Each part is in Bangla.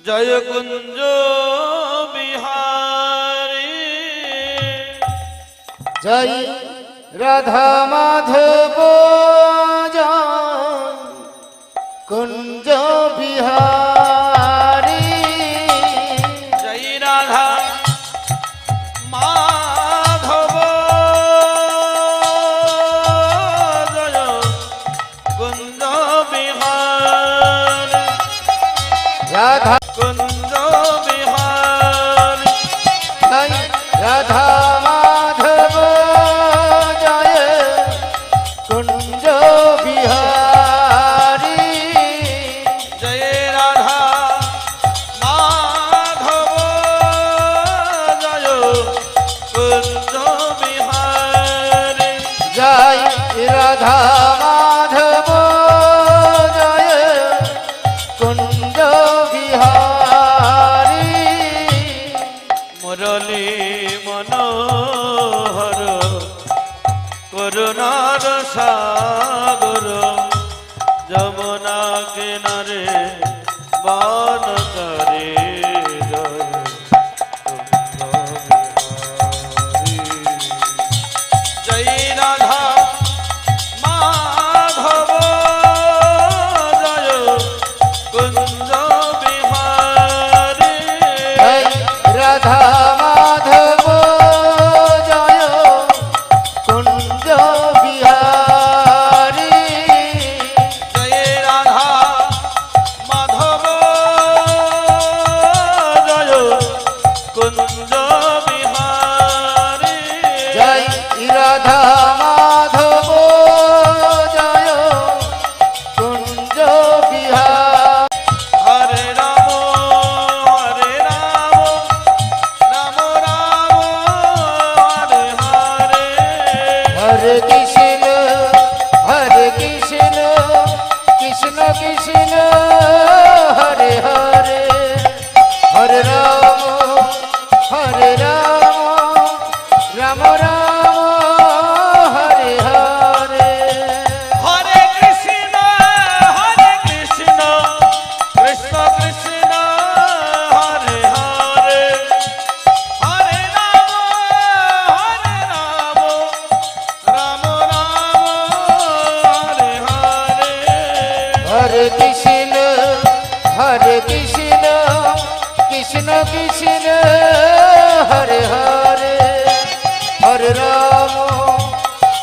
জয় কুঞ্জ বিহারী। জয় রাধা মাধব।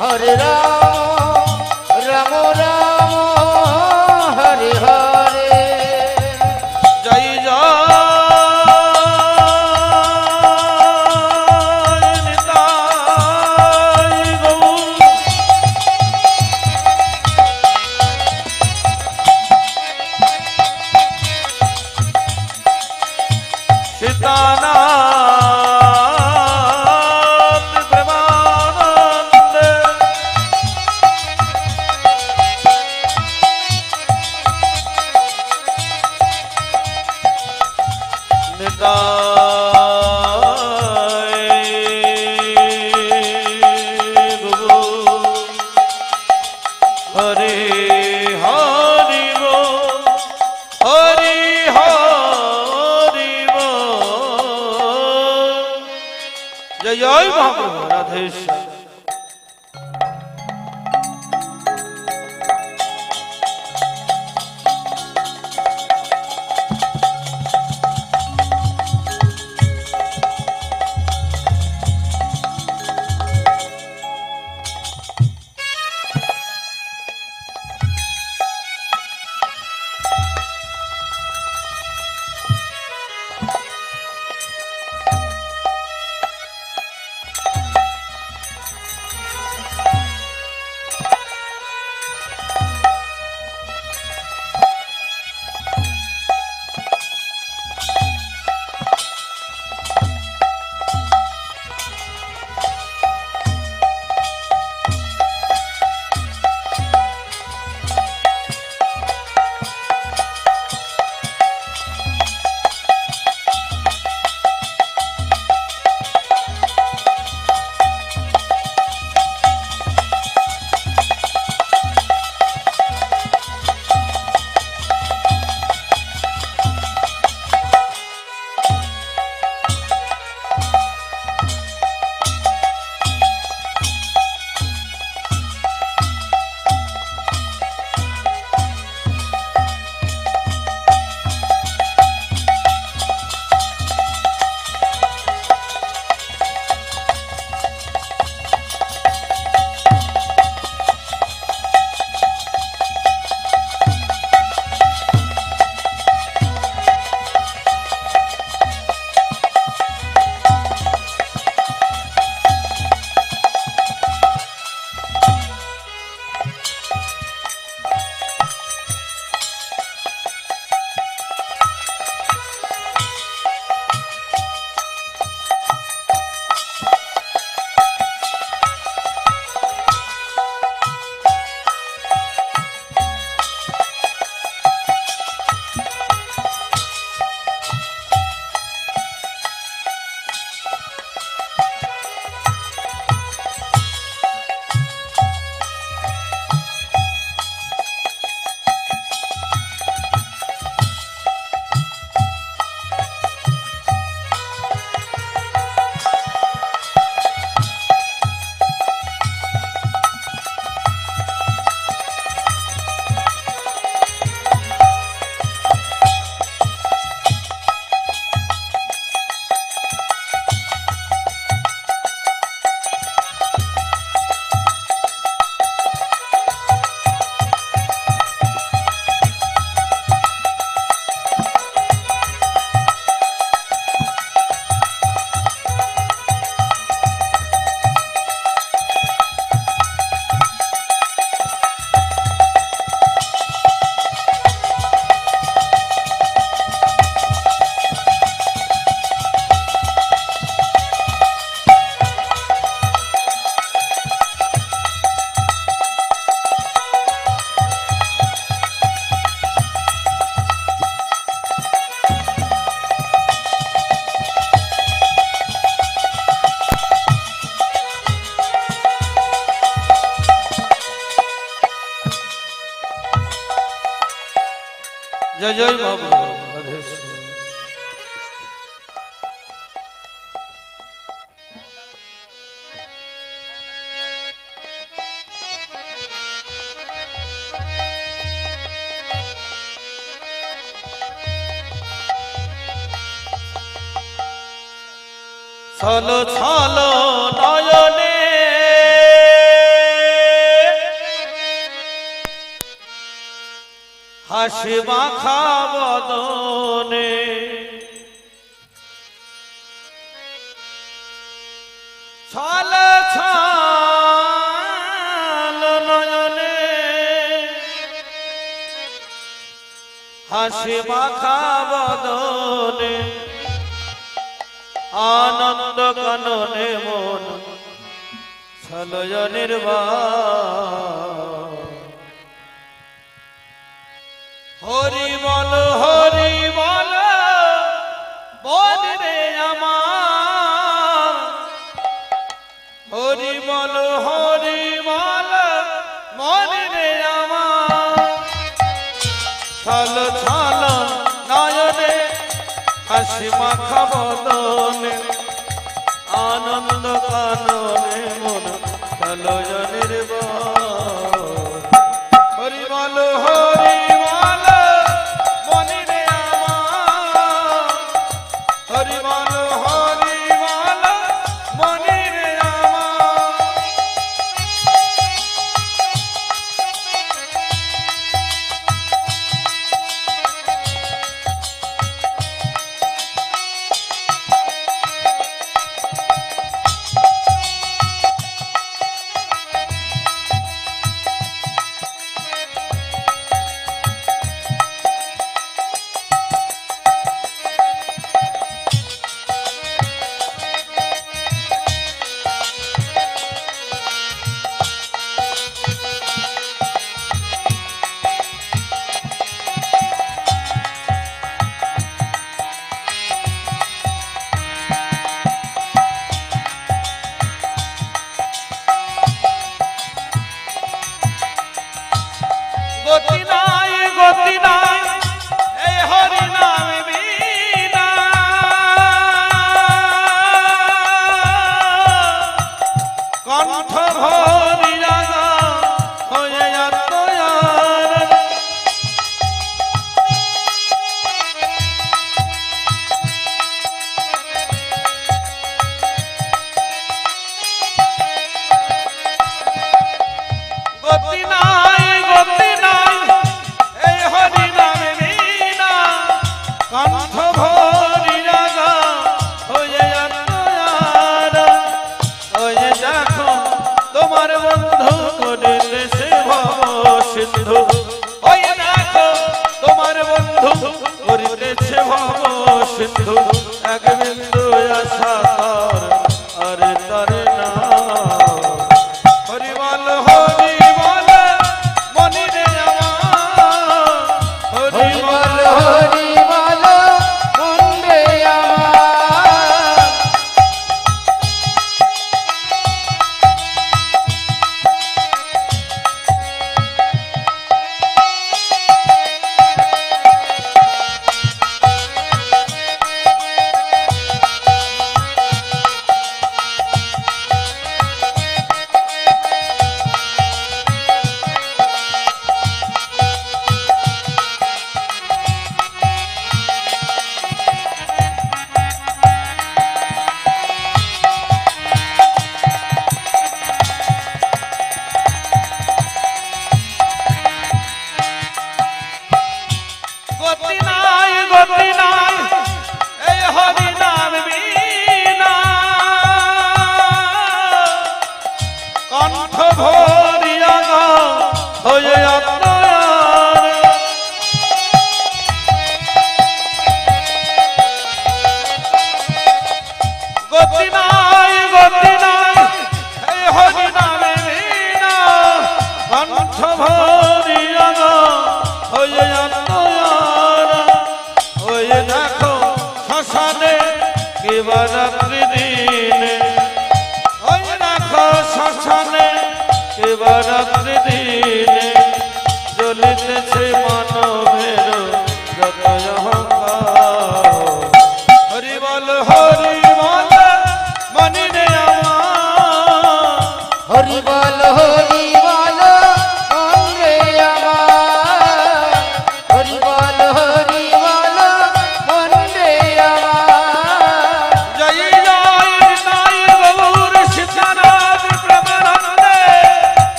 হরে রাম। মহাপ্রভু রাধেশ জয় বাবু। ছলো ছলো হাসি খাবদনে ছল ছল নয়নে। হাসি খাবদনে আনন্দ কাননে মন ছল নির্বাণ। হরি বল হরি বল বল রে আমার। হরি বল হরি বল মন রে আমার। ছল ছল, নয়নে হাসি মাখা বদনে আনন্দ কাননে। হরি রাধা। কেবার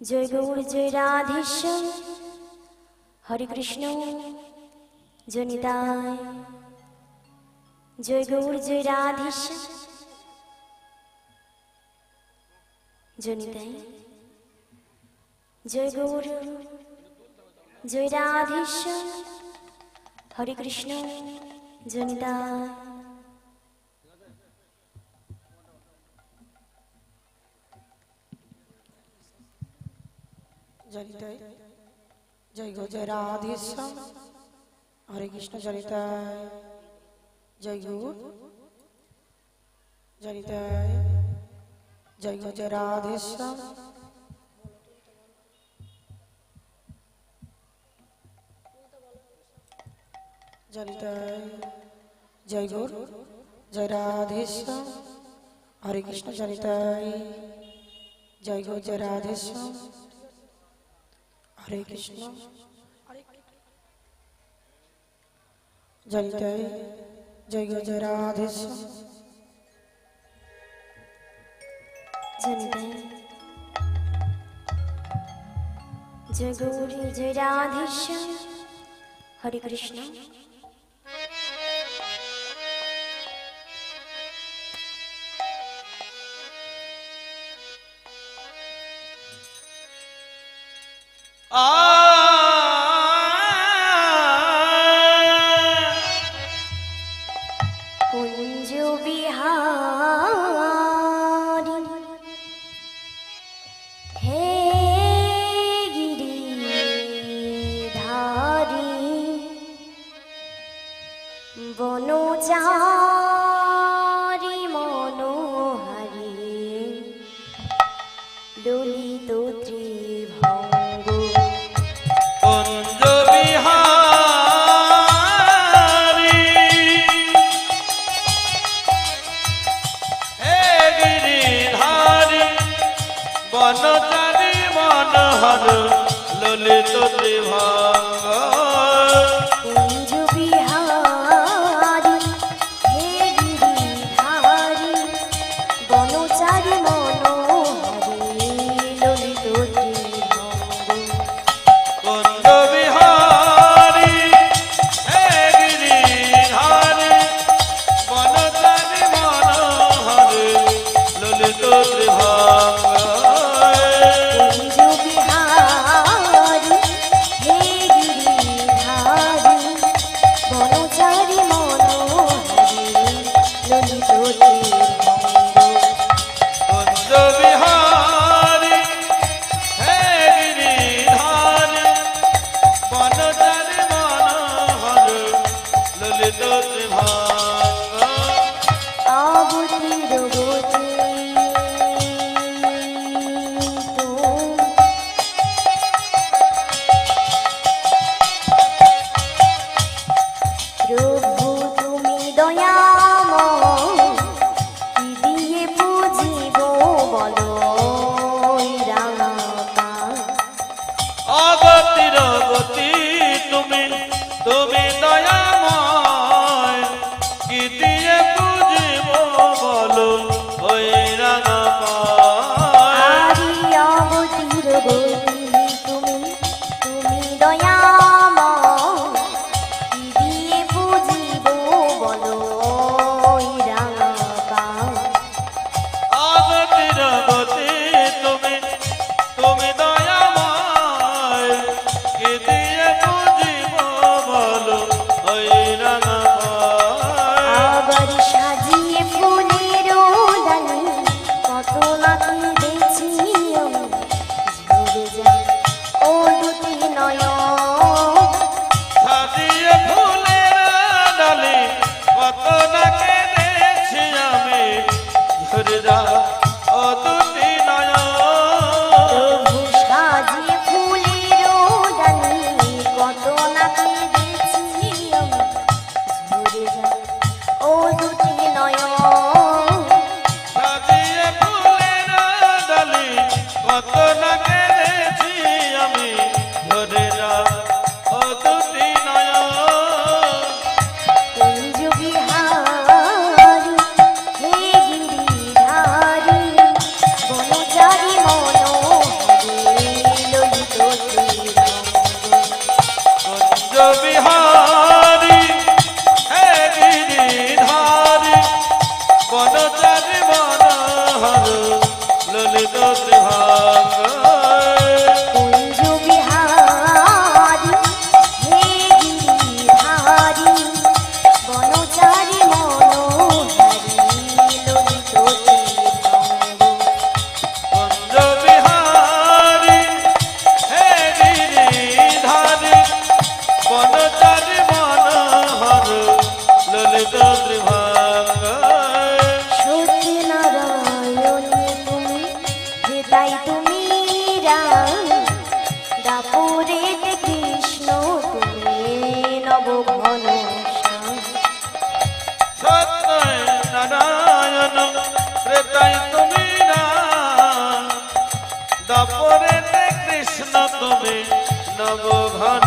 জয় গৌর জয় রাধেশ হরে কৃষ্ণ জনিতায় জয় গৌর জয় রাধেশ জনিতায় জয় গৌর জয় রাধেশ হরে কৃষ্ণ জনিতায় जरित जय गो जय राधेश हरे कृष्ण जरित जय गो। जरित जय गो जय राधेश जय गो जय राधेश हरे कृष्ण चरित। जय गो जय राधेश হরে কৃষ্ণ। জয় জয় জয় জয় রাধেশ জয় গৌরী জয় রাধেশ হরে কৃষ্ণ। অদূর চারি মনোহর ললিত নব ঘন